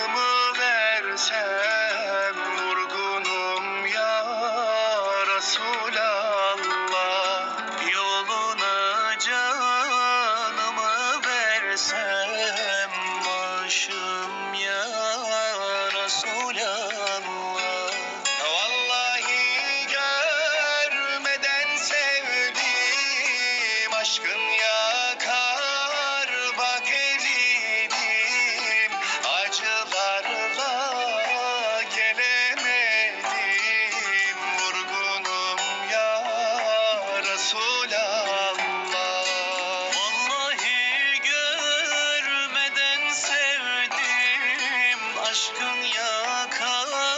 Canımı versem vurgunum ya Resulallah Resulallah. Vallahi görmeden sevdim Aşkın yakar